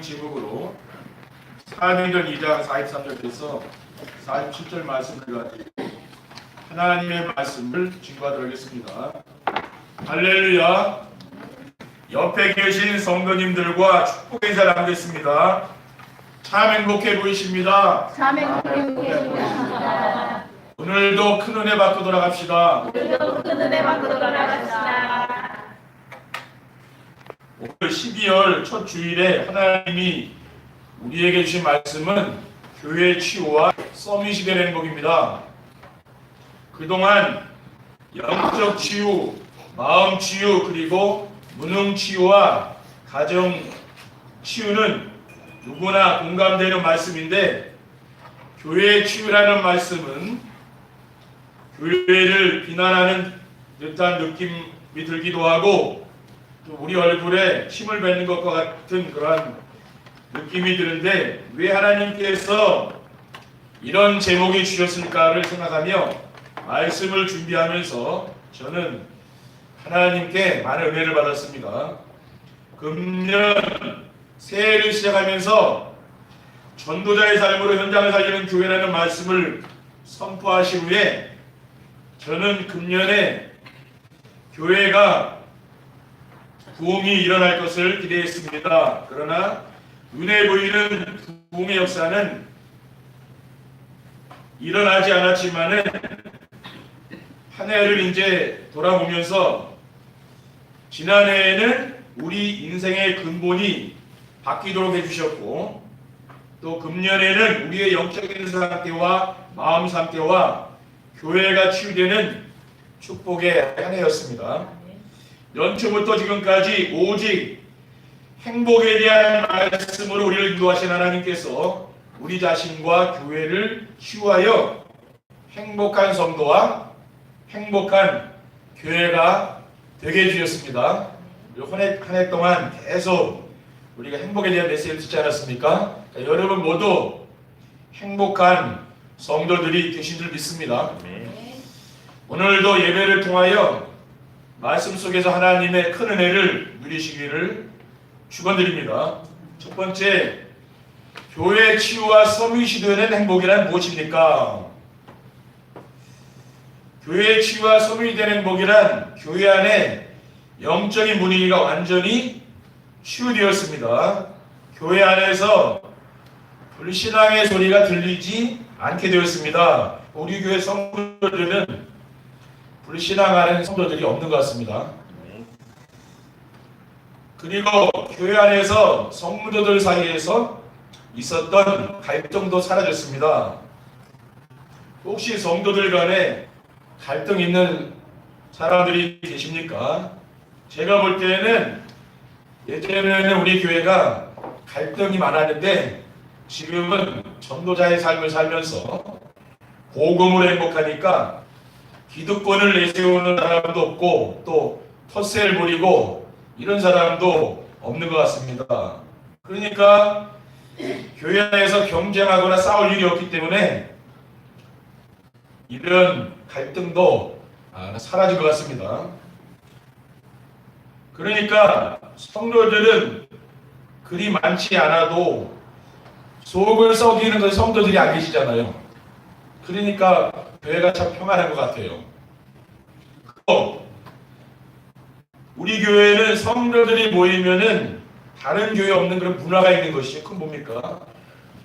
제목으로 사도행전 2장 43절에서 47절 말씀을 가지고 하나님의 말씀을 증거하도록 하겠습니다. 할렐루야. 옆에 계신 성도님들과 축복의 인사 나누겠습니다. 참 행복해 보이십니다. 참 행복해 보십니다. 오늘도 큰 은혜 받고 돌아갑시다. 오늘도 큰 은혜 받고 돌아갑시다. 오늘 12월 첫 주일에 하나님이 우리에게 주신 말씀은 교회 치유와 서밋이 되는 행복입니다. 그동안 영적 치유, 마음 치유, 그리고 무능 치유와 가정 치유는 누구나 공감되는 말씀인데 교회 치유라는 말씀은 교회를 비난하는 듯한 느낌이 들기도 하고 또 우리 얼굴에 침을 뱉는 것과 같은 그러한 느낌이 드는데 왜 하나님께서 이런 제목이 주셨을까를 생각하며 말씀을 준비하면서 저는 하나님께 많은 은혜를 받았습니다. 금년 새해를 시작하면서 전도자의 삶으로 현장을 살리는 교회라는 말씀을 선포하신 후에 저는 금년에 교회가 부흥이 일어날 것을 기대했습니다. 그러나 눈에 보이는 부흥의 역사는 일어나지 않았지만은 한 해를 이제 돌아보면서 지난해에는 우리 인생의 근본이 바뀌도록 해주셨고 또 금년에는 우리의 영적인 상태와 마음 상태와 교회가 치유되는 축복의 한 해였습니다. 연초부터 지금까지 오직 행복에 대한 말씀으로 우리를 인도하신 하나님께서 우리 자신과 교회를 치유하여 행복한 성도와 행복한 교회가 되게 해주셨습니다. 한해 한해 동안 계속 우리가 행복에 대한 메시지를 듣지 않았습니까? 자, 여러분 모두 행복한 성도들이 계신 줄 믿습니다. 오늘도 예배를 통하여 말씀 속에서 하나님의 큰 은혜를 누리시기를 축원드립니다. 첫 번째, 교회 치유와 섬유시 되는 행복이란 무엇입니까? 교회 치유와 섬유이 되는 행복이란 교회 안에 영적인 분위기가 완전히 치유되었습니다. 교회 안에서 불신앙의 소리가 들리지 않게 되었습니다. 우리 교회 성도들은 불신앙하는 성도들이 없는 것 같습니다. 그리고 교회 안에서 성도들 사이에서 있었던 갈등도 사라졌습니다. 혹시 성도들 간에 갈등 있는 사람들이 계십니까? 제가 볼 때는 예전에는 우리 교회가 갈등이 많았는데 지금은 전도자의 삶을 살면서 복음으로 행복하니까 기득권을 내세우는 사람도 없고 또 텃세를 부리고 이런 사람도 없는 것 같습니다. 그러니까 교회 안에서 경쟁하거나 싸울 일이 없기 때문에 이런 갈등도 아, 사라진 것 같습니다. 그러니까 성도들은 그리 많지 않아도 속을 썩이는 그 성도들이 안 계시잖아요. 그러니까 교회가 참 평안한 것 같아요. 또 우리 교회는 성도들이 모이면은 다른 교회 없는 그런 문화가 있는 것이 큰 뭡니까?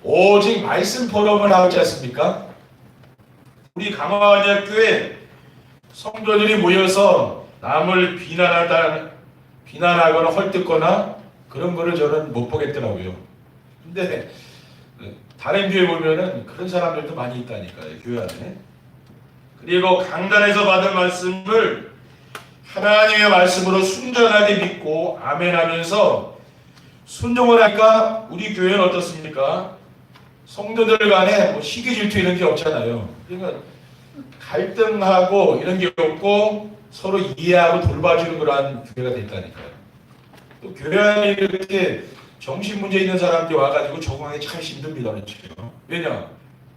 오직 말씀 포럼을 하지 않습니까? 우리 강화원역교회 성도들이 모여서 남을 비난하다 비난하거나 헐뜯거나 그런 거를 저는 못 보겠더라고요. 근데 다른 교회 보면은 그런 사람들도 많이 있다니까요. 교회 안에. 그리고 강단에서 받은 말씀을 하나님의 말씀으로 순전하게 믿고 아멘하면서 순종을 하니까 우리 교회는 어떻습니까? 성도들 간에 뭐 시기 질투 이런 게 없잖아요. 그러니까 갈등하고 이런 게 없고 서로 이해하고 돌봐주는 그러한 교회가 됐다니까요. 또 교회 안에 이렇게 정신 문제 있는 사람들이 와가지고 적응하기 참 힘듭니다. 그렇죠? 왜냐?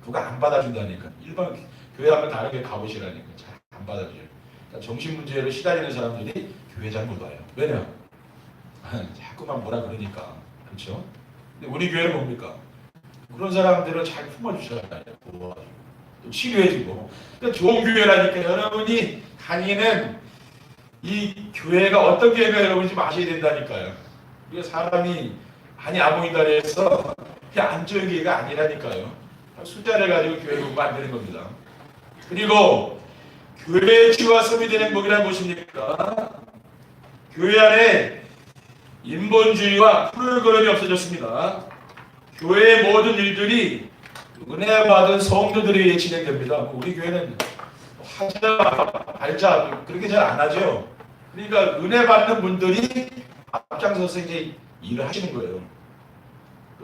누가 안 받아준다니까. 일반 교회 한번 다르게 가보시라니까. 잘 안 받아줘요. 그러니까 정신 문제로 시달리는 사람들이 교회 잘 못 와요. 왜냐? 자꾸만 뭐라 그러니까. 그렇죠? 근데 우리 교회는 뭡니까? 그런 사람들을 잘 품어주잖아요. 또 치료해주고. 그러니까 좋은 교회라니까 여러분이 다니는 이 교회가 어떤 교회가 여러분 좀 아셔야 된다니까요. 우리가 사람이 많이 안 보인다 해서 그냥 안 좋은 교회가 아니라니까요. 숫자를 가지고 교회를 만드는 겁니다. 그리고 교회 치유와 섬유되는 행복이란 무엇입니까? 교회 안에 인본주의와 프로그램이 없어졌습니다. 교회의 모든 일들이 은혜 받은 성도들에 의해 진행됩니다. 우리 교회는 하자 말자 그렇게 잘 안 하죠. 그러니까 은혜 받는 분들이 앞장서서 이제 일을 하시는 거예요.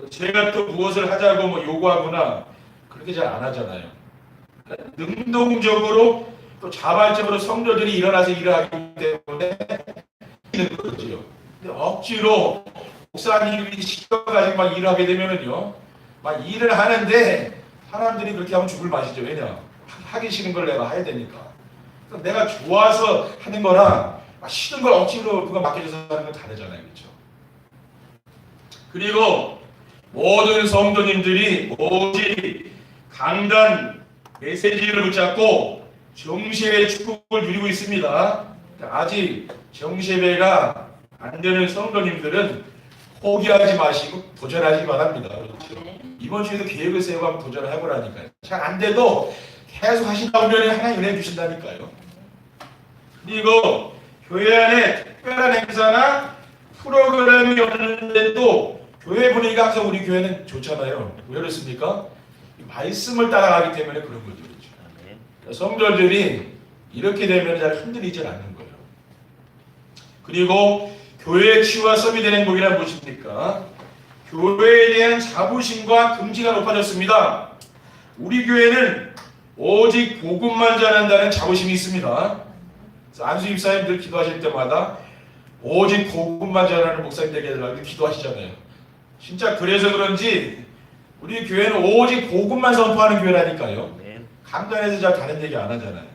제가 또 무엇을 하자고 뭐 요구하거나 그렇게 잘 안 하잖아요. 능동적으로 또 자발적으로 성도들이 일어나서 일을 하기 때문에 있는 거죠. 근데 억지로 목사님이 시켜가지고 막 일을 하게 되면은요, 막 일을 하는데 사람들이 그렇게 하면 죽을 맛이죠. 왜냐? 하기 싫은 걸 내가 해야 되니까. 내가 좋아서 하는 거랑 막 싫은 걸 억지로 누가 맡겨줘서 하는 건 다르잖아요. 그렇죠? 그리고 모든 성도님들이 오직 강단 메시지를 붙잡고 정시의 축복을 누리고 있습니다. 아직 정시배가 안 되는 성도님들은 포기하지 마시고 도전하지 바랍니다. 그렇죠? 이번 주에도 계획을 세우고 한번 도전을 해보라니까요. 잘 안 돼도 계속 하신다 보면 하나님 은혜 주신다니까요. 그리고 교회 안에 특별한 행사나 프로그램이 없는데도 교회 분위기가 항상 우리 교회는 좋잖아요. 왜 그렇습니까? 이 말씀을 따라가기 때문에 그런 거죠. 그렇죠? 그러니까 성도들이 이렇게 되면 잘 흔들리질 않는 거예요. 그리고 교회의 치유와 썸이 되는 행복이란 무엇입니까? 교회에 대한 자부심과 긍지가 높아졌습니다. 우리 교회는 오직 복음만 전한다는 자부심이 있습니다. 안수 집사님들 기도하실 때마다 오직 복음만 전하는 목사님들에게 기도하시잖아요. 진짜 그래서 그런지 우리 교회는 오직 복음만 선포하는 교회라니까요. 강단에서 잘 다른 얘기 안 하잖아요.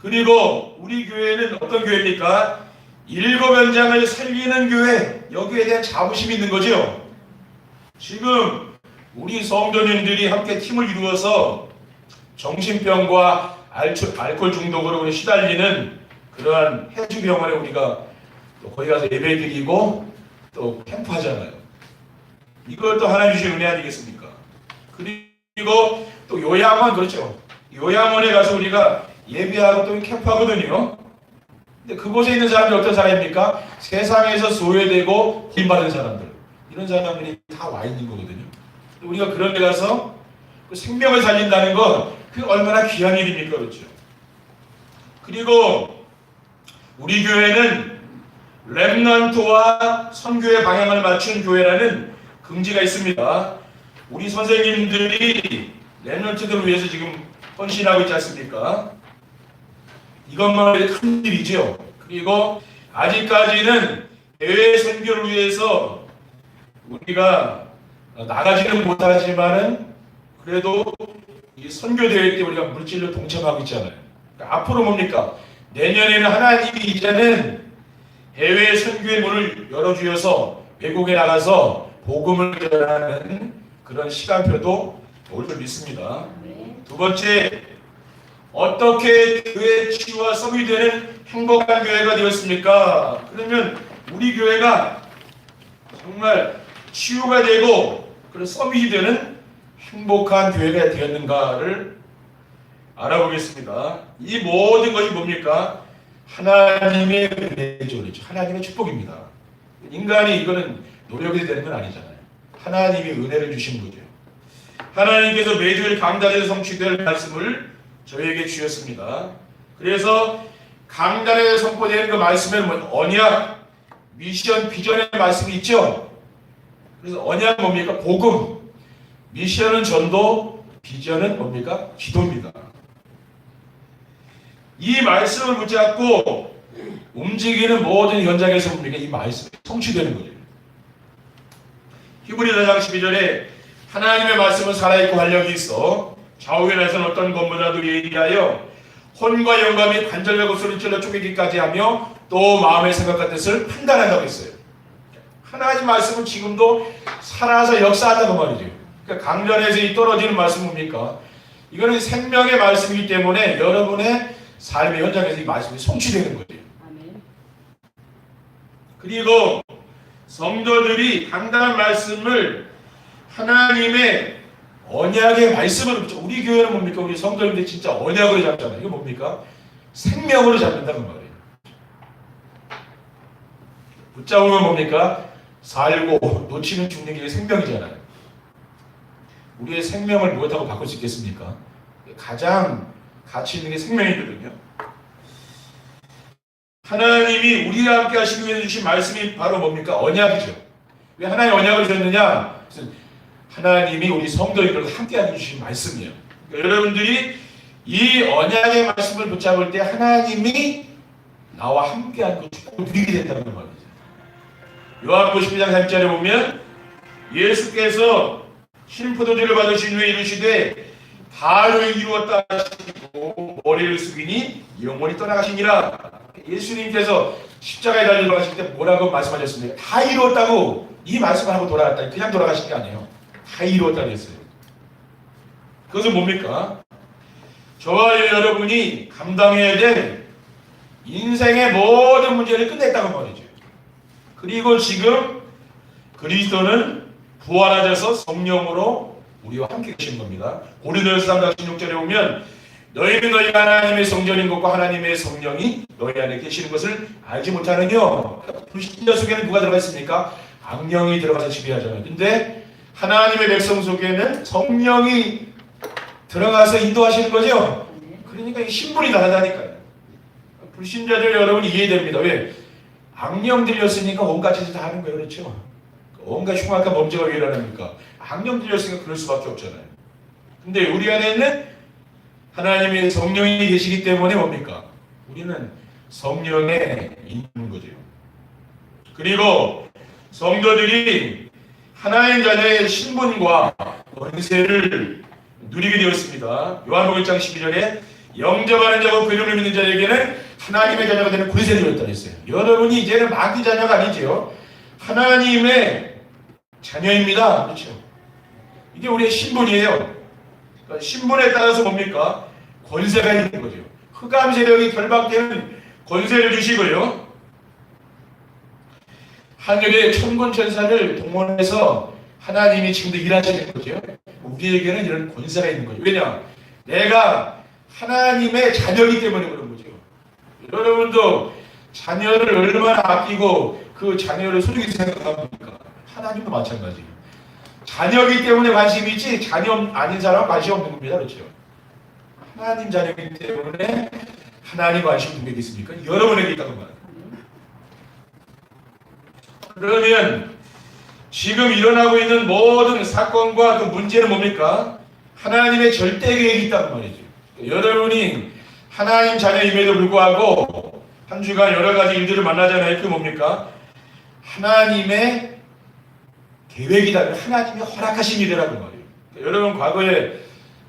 그리고 우리 교회는 어떤 교회입니까? 일곱 현장을 살리는 교회 여기에 대한 자부심이 있는 거죠. 지금 우리 성도님들이 함께 팀을 이루어서 정신병과 알코올 중독으로 시달리는 그러한 해주병원에 우리가 또 거기 가서 예배 드리고 또 캠프 하잖아요. 또 하나님 주신 은혜 아니겠습니까? 그리고 또 요양원 그렇죠. 요양원에 가서 우리가 예배하고 또 캠프하거든요. 근데 그곳에 있는 사람들이 어떤 사람입니까? 세상에서 소외되고 힘받은 사람들. 이런 사람들이 다 와 있는 거거든요. 우리가 그런 데 가서 그 생명을 살린다는 건 그 얼마나 귀한 일입니까? 그렇죠. 그리고 우리 교회는 렘넌트와 선교의 방향을 맞춘 교회라는 긍지가 있습니다. 우리 선생님들이 렘넌트들을 위해서 지금 헌신하고 있지 않습니까? 이것만 해도 큰 일이죠. 그리고 아직까지는 해외 선교를 위해서 우리가 나가지는 못하지만은 그래도 이 선교 대회 때 우리가 물질로 동참하고 있잖아요. 그러니까 앞으로 뭡니까? 내년에는 하나님이 이제는 해외 선교의 문을 열어주셔서 외국에 나가서 복음을 전하는 그런 시간표도 올 줄 믿습니다. 두 번째, 어떻게 교회 치유와 썸이 되는 행복한 교회가 되었습니까? 그러면 우리 교회가 정말 치유가 되고 그런 서밋이 되는 행복한 교회가 되었는가를 알아보겠습니다. 이 모든 것이 뭡니까? 하나님의 은혜죠. 하나님의 축복입니다. 인간이 이거는 노력이 되는 건 아니잖아요. 하나님이 은혜를 주신 거죠. 하나님께서 매주일 강단에서 성취될 말씀을 저희에게 주셨습니다. 그래서 강단에서 선포되는 그 말씀에는 뭐 언약, 미션, 비전의 말씀이 있죠. 그래서 언약은 뭡니까? 복음. 미션은 전도, 비전은 뭡니까? 기도입니다. 이 말씀을 붙잡고 움직이는 모든 현장에서 뭡니까? 이 말씀이 성취되는 거예요. 히브리 4장 12절에 하나님의 말씀은 살아있고 활력이 있어 좌우에서는 어떤 것보다도 예리하여 혼과 영감이 관절과 소리질러 쪼개기까지 하며 또 마음의 생각과 뜻을 판단한다고 했어요. 하나님 말씀은 지금도 살아서 역사한다고 말이죠. 그러니까 강변에서 이 떨어지는 말씀 뭡니까? 이거는 생명의 말씀이기 때문에 여러분의 삶의 현장에서 이 말씀이 성취되는 거예요. 그리고 성도들이 당당한 말씀을 하나님의 언약의 붙여. 우리 교회는 뭡니까? 우리 성도님들 진짜 언약으로 잡잖아요. 이거 뭡니까? 생명으로 잡는다는 말이에요. 붙잡으면 뭡니까? 살고 놓치면 죽는 게 생명이잖아요. 우리의 생명을 무엇하고 바꿀 수 있겠습니까? 가장 가치 있는 게 생명이거든요. 하나님이 우리와 함께 하시기 위해 주신 말씀이 바로 뭡니까? 언약이죠. 왜 하나님 언약을? 그래서 하나님이 우리 성도들과 함께 하게 주신 말씀이에요. 그러니까 여러분들이 이 언약의 말씀을 붙잡을 때 하나님이 나와 함께 그 축복을 누리게 된다는 말이죠. 요한복음 12장 3절에 보면 예수께서 신포도주를 받으신 후에 이르시되 다를 이루었다 하시고 머리를 숙이니 영원히 떠나가시니라 예수님께서 십자가에 달려 돌아가실 때 뭐라고 말씀하셨습니까? 다 이루었다고 이 말씀을 하고 돌아갔다 그냥 돌아가신 게 아니에요 다 이루었다고 했어요 그것은 뭡니까? 저와 여러분이 감당해야 될 인생의 모든 문제를 끝냈다는 말이죠 그리고 지금 그리스도는 부활하셔서 성령으로 우리와 함께 계신 겁니다. 고린도전서 3장 16절에 보면 너희는 너희가 하나님의 성전인 것과 하나님의 성령이 너희 안에 계시는 것을 알지 못하느뇨. 불신자 속에는 누가 들어가 있습니까? 악령이 들어가서 지배하잖아요. 근데 하나님의 백성 속에는 성령이 들어가서 인도하시는 거죠. 그러니까 이 신분이 다르다니까요. 불신자들 여러분 이해됩니다. 왜? 악령 들렸으니까 온갖 짓을 다 하는 거예요. 그렇죠? 온갖 흉악한 범죄가 왜 일어납니까? 악령 들렸으니까 그럴 수밖에 없잖아요. 근데 우리 안에는 하나님의 성령이 계시기 때문에 뭡니까? 우리는 성령에 있는 거죠. 그리고 성도들이 하나님 자녀의 신분과 권세를 누리게 되었습니다. 요한복음 1장 12절에 영접하는 자고 그 이름을 믿는 자에게는 하나님의 자녀가 되는 권세를 주었다 했어요. 여러분이 이제는 마귀 자녀가 아니지요. 하나님의 자녀입니다. 그렇죠? 이게 우리의 신분이에요. 그러니까 신분에 따라서 뭡니까? 권세가 있는 거죠. 흑암 세력이 결박되는 권세를 주시고요. 하늘의 천군 천사를 동원해서 하나님이 지금도 일하시는 거죠. 우리에게는 이런 권세가 있는 거죠. 왜냐? 내가 하나님의 자녀이기 때문에 그런 거죠. 여러분도 자녀를 얼마나 아끼고 그 자녀를 소중히 생각합니까? 하나님도 마찬가지예요. 자녀이기 때문에 관심이 있지 자녀 아닌 사람은 관심 없는 겁니다. 그렇죠? 하나님 자녀이기 때문에 하나님 관심 누구에게 있습니까? 여러분에게 있다는 말이에요. 그러면 지금 일어나고 있는 모든 사건과 그 문제는 뭡니까? 하나님의 절대 계획이 있다는 말이죠. 여러분이 하나님 자녀임에도 불구하고 한 주간 여러 가지 일들을 만나잖아요. 그 뭡니까? 하나님의 계획이다. 하나님이 허락하신 일이라는 말이에요. 여러분 과거에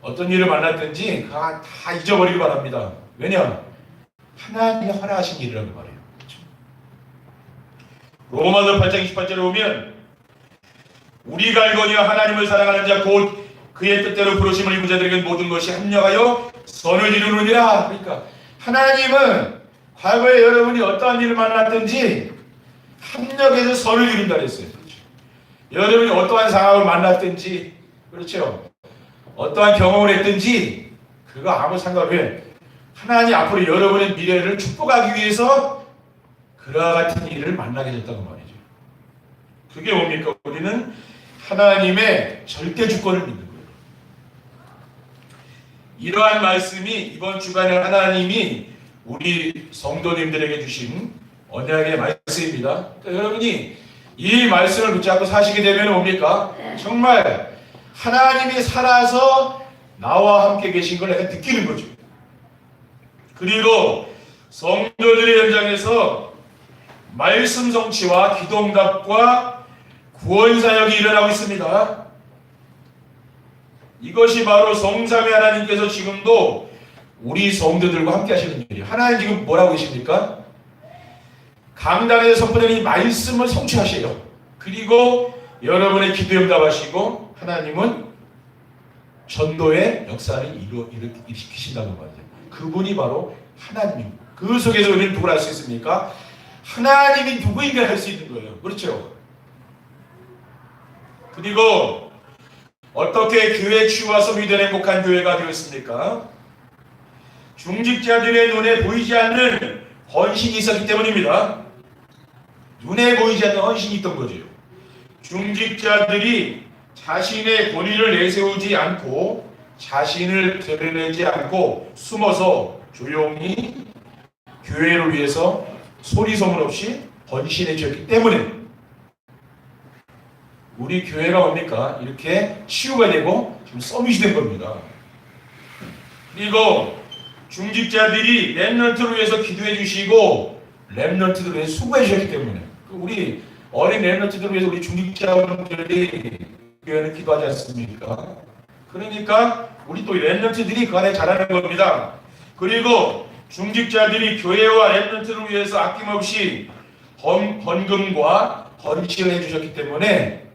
어떤 일을 만났든지 다, 다 잊어버리기 바랍니다. 왜냐? 하나님이 허락하신 일이라는 말이에요. 로마서 8장 28절에 보면 우리가 알거니와 하나님을 사랑하는 자 곧 그의 뜻대로 부르심을 입은 자들에게 모든 것이 합력하여 선을 이루느니라. 그러니까 하나님은 과거에 여러분이 어떠한 일을 만났든지 합력해서 선을 이룬다 그랬어요. 여러분이 어떠한 상황을 만났든지 그렇죠. 어떠한 경험을 했든지 그거 아무 상관없이 하나님 앞으로 여러분의 미래를 축복하기 위해서 그와 같은 일을 만나게 됐다고 말이죠. 그게 뭡니까? 우리는 하나님의 절대 주권을 믿는 거예요. 이러한 말씀이 이번 주간에 하나님이 우리 성도님들에게 주신 언약의 말씀입니다. 그러니까 여러분이 이 말씀을 붙잡고 사시게 되면 뭡니까? 정말 하나님이 살아서 나와 함께 계신 걸 내가 느끼는 거죠. 그리고 성도들의 현장에서 말씀 성취와 기도응답과 구원 사역이 일어나고 있습니다. 이것이 바로 성삼의 하나님께서 지금도 우리 성도들과 함께 하시는 일이에요. 하나님 지금 뭐라고 계십니까? 강단에서 선포되는 이 말씀을 성취하셔요. 그리고 여러분의 기도 응답하시고 하나님은 전도의 역사를 이루, 이루, 일으키신다는 말이죠. 그분이 바로 하나님. 그 속에서 우리는 누굴 알수 있습니까? 하나님이 누구인가 할 수 있는 거예요. 그렇죠? 그리고 어떻게 교회 치유와 미된 행복한 교회가 되었습니까? 중직자들의 눈에 보이지 않는 헌신이 있었기 때문입니다. 눈에 보이지 않는 헌신이 있던 거죠. 중직자들이 자신의 권위를 내세우지 않고 자신을 드러내지 않고 숨어서 조용히 교회를 위해서 소리 소문 없이 헌신해 주었기 때문에 우리 교회가 뭡니까? 이렇게 치유가 되고 지금 서밋이 된 겁니다. 그리고 중직자들이 랩런트를 위해서 기도해 주시고 랩런트들을 위해서 수고해 주셨기 때문에 우리 어린 랩런트들을 위해서 우리 중직자분들이 교회는 기도하지 않습니까? 그러니까 우리 또 랩런트들이 그 안에 잘하는 겁니다. 그리고 중직자들이 교회와 랩런트를 위해서 아낌없이 헌, 헌금과 헌신을 해주셨기 때문에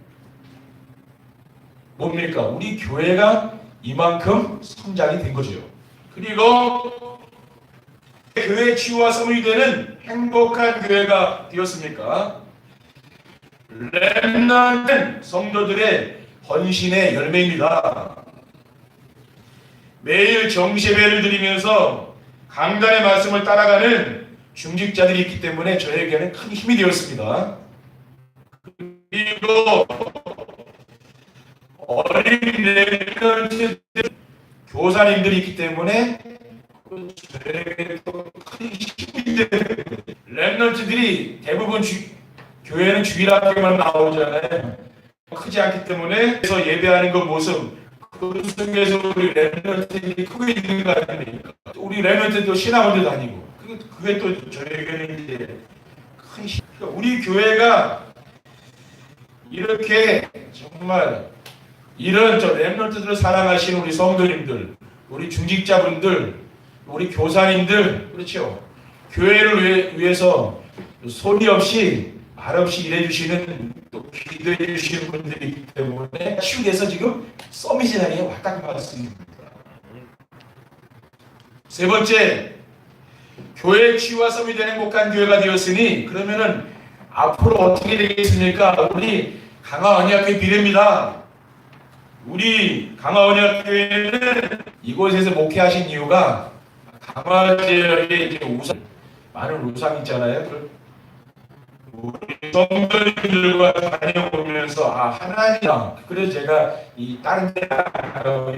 뭡니까? 우리 교회가 이만큼 성장이 된 거죠. 그리고 교회 치유와 섬이 되는 행복한 교회가 되었습니까? 렘넌은 성도들의 헌신의 열매입니다. 매일 정시배를 드리면서 강단의 말씀을 따라가는 중직자들이 있기 때문에 저에게는 큰 힘이 되었습니다. 그리고 어린 렘넌트들 교사님들이 있기 때문에 또큰 힘이 렘넌트들이 대부분 주, 교회는 주일학교만 나오잖아요. 크지 않기 때문에 그래서 예배하는 그 모습 그 속에서 우리 렘넌트들이 크고 있는 거 아닙니까? 우리 렘넌트도 신학원도 다니고 그게, 그게 또 저에게는 이제 큰 힘. 그러니까 우리 교회가 이렇게 정말 이런 저 렘넌트들을 사랑하시는 우리 성도님들, 우리 중직자분들, 우리 교사님들, 그렇죠? 교회를 위해, 위해서 소리 없이 말 없이 일해주시는 또 기도해 주시는 분들이 있기 때문에 치유돼서 지금 서밋이 자리에 왔다 갔다 왔습니다. 세 번째, 교회 치유와 서밋 된 행복한 교회가 되었으니 그러면은 앞으로 어떻게 되겠습니까? 우리 강화 언약회 비례입니다. 우리 강화원약교회는 이곳에서 목회하신 이유가 강화 지역에 이제 우상 많은 우상 있잖아요. 그 우리 성도님들과 다녀오면서 아 하나님이다. 그래서 제가 이 다른 데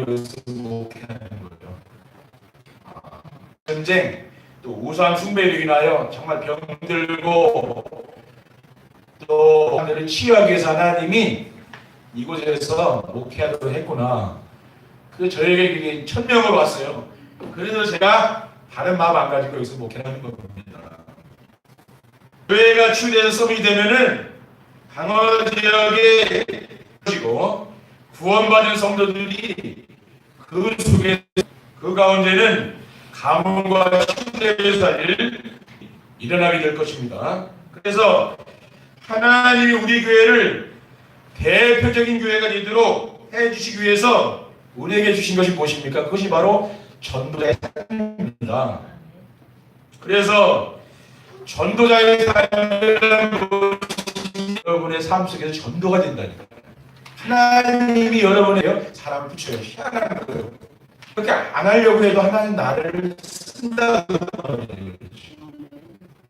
여기서 목회하는 거예요. 아, 전쟁 또 우상 숭배로 인하여 정말 병들고 또 사람들을 치유하기 위해서 하나님이 이곳에서 목회하도록 했구나. 그 저에게 천명으로 왔어요. 그래서 제가 다른 마음 안 가지고 여기서 목회하는 겁니다. 교회가 치유돼서 썸이 되면은 강화 지역에 지고 구원받은 성도들이 그 속에 그 가운데는 가문과 신뢰의 사일 일어나게 될 것입니다. 그래서 하나님이 우리 교회를 대표적인 교회가 되도록 해주시기 위해서 우리에게 주신 것이 무엇입니까? 그것이 바로 전도자의 삶입니다. 그래서 전도자의 삶은 여러분의 삶 속에서 전도가 된다니까. 하나님이 여러분의 사람 붙여요. 희한한 거예요. 그렇게 안 하려고 해도 하나님 나를 쓴다.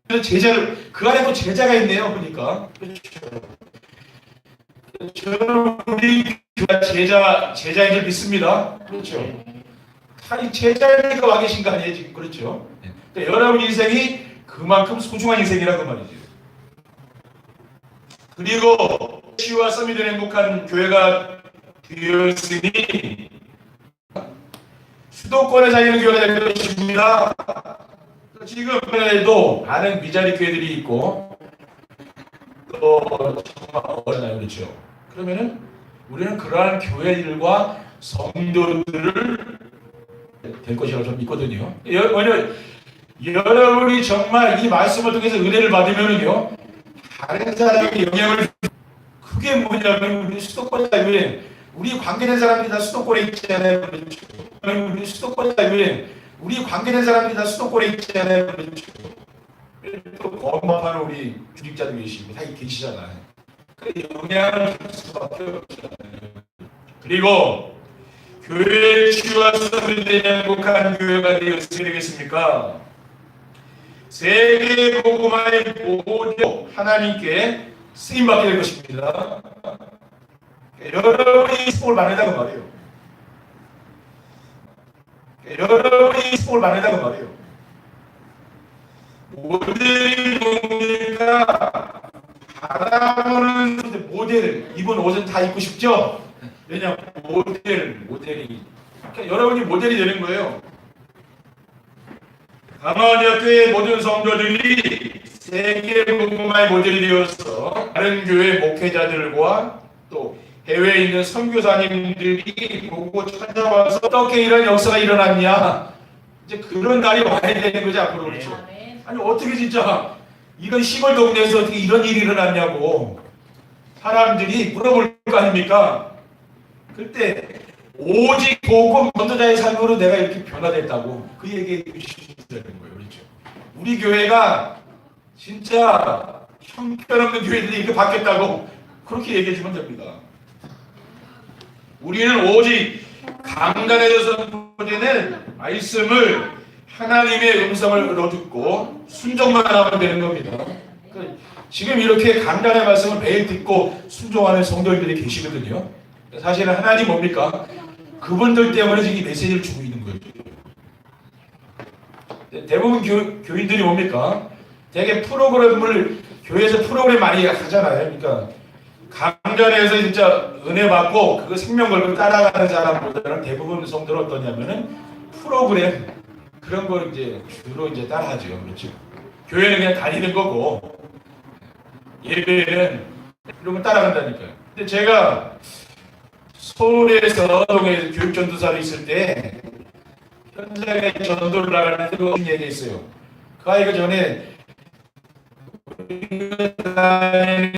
그래서 제자를 그 안에 또 제자가 있네요. 보니까 그렇죠. 우리 제자 제자인 줄 믿습니다. 그렇죠. 아니 제자가 와 계신 거 아니에요 지금 그렇죠. 그러니까 여러분 인생이 그만큼 소중한 인생이라고 말이죠. 그리고 치유와 썸이 된 행복한 교회가 되었으니 수도권에 살리는 교회가 될 것입니다. 지금에도 많은 미자리 교회들이 있고 또 정말 어잖아요, 그렇죠? 그러면은 우리는 그러한 교회들과 성도들을 될 것이라고 저는 믿거든요. 여러분이 정말 이 말씀을 통해서 은혜를 받으면은요, 다른 사람에게 영향을 그게 뭐냐면 우리 수도권 사회에 우리 관계된 사람들이 다 수도권에 있잖아요. 우리 수도권 사회에 우리 관계된 사람들이 다 수도권에 있잖아요. 또 거만한 우리 주직자도 계시고 다 계시잖아요. 그 영향을 줄 수밖에 없잖아요. 그리고 교회의 치유와 선들이 행복한 교회가 되었으면 되겠습니까? 세계 복음화의 모두 하나님께 쓰임 받게 될 것입니다. 여러분이 스포를 많이다고 말이에요. 여러분이 스포를 많이다고 말이에요. 모델이 뭡니까? 바라보는 모델 입은 옷은 다 입고 싶죠? 왜냐 모델 모델이 그러니까 여러분이 모델이 되는 거예요. 강화대학교의 모든 성도들이 세계 복음화의 모델이 되어서 다른 교회 목회자들과 또 해외에 있는 선교사님들이 보고 찾아와서 어떻게 이런 역사가 일어났냐 이제 그런 날이 와야 되는 거지 앞으로 그렇죠. 아니 어떻게 진짜 이건 시골 동네에서 어떻게 이런 일이 일어났냐고 사람들이 물어볼 거 아닙니까? 그때 오직 복음 전도자의 삶으로 내가 이렇게 변화됐다고 그 얘기해 주시면 되는 거예요. 그렇죠? 우리 교회가 진짜 형편없는 교회들이 이렇게 바뀌었다고 그렇게 얘기해 주면 됩니다. 우리는 오직 강단에서 선포되는 말씀을 하나님의 음성을 얻어듣고 순종만 하면 되는 겁니다. 그 지금 이렇게 강단의 말씀을 매일 듣고 순종하는 성도들이 계시거든요. 사실은 하나님 뭡니까? 그분들 때문에 지금 이 메시지를 주고 있는 거예요. 대부분 교, 교인들이 뭡니까? 되게 프로그램을 교회에서 프로그램 많이 하잖아요. 그러니까 강단에서 진짜 은혜 받고 그거 생명 걸고 따라가는 사람보다는 대부분 성도는 어떠냐면은 프로그램 그런 걸 이제 주로 이제 따라하죠. 그렇죠. 교회는 그냥 다니는 거고 예배는 이런 거 따라간다니까요. 근데 제가 서울에서 교육 전도사로 있을 때 현장에 전도를 나가는데 그 얘기 있어요. 그 아이가 전에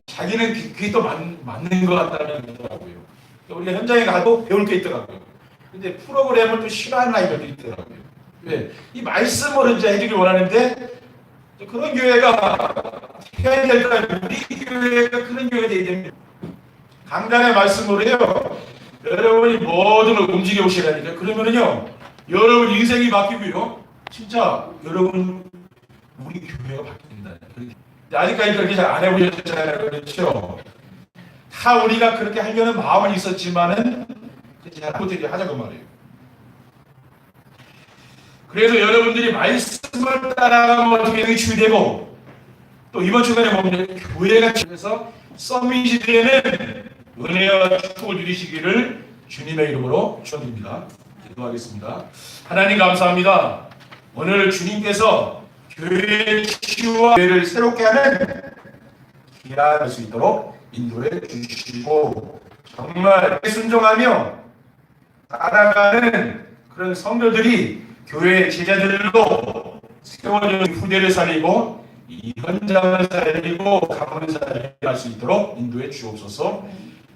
자기는 그- 그게 또 맞, 맞는 것 같다는 거더라고요. 우리가 현장에 가도 배울 게 있더라고요. 근데 프로그램을 또 싫어하는 아이들도 있더라고요. 왜? 이 말씀을 이제 해주길 원하는데 또 그런 교회가 해야 될까? 우리 교회가 그런 교회가 돼야 됩니다. 강단의 말씀을 해요. 여러분이 뭐든 움직여 오시라니까. 그러면은요, 여러분 인생이 바뀌고요. 진짜 여러분 우리 교회가 바뀐다. 아직까지 그렇게 잘 안 해보셨잖아요. 그렇죠? 다 우리가 그렇게 하려는 마음은 있었지만은 잘 못하게 하자고 말이에요. 그래서 여러분들이 말씀을 따라가면 어떻게 주되고 또 이번 주간에 보면 교회가 해서 서밋이 되는 은혜와 축복을 누리시기를 주님의 이름으로 축원드립니다. 기도하겠습니다. 하나님 감사합니다. 오늘 주님께서 교회의 치유와 교회를 새롭게 하는 기회할 수 있도록 인도해 주시고 정말 순종하며 따라가는 그런 성도들이 교회 제자들로 세워진 후대를 살리고 이 현장을 살리고 가문을 살릴 수 있도록 인도해 주옵소서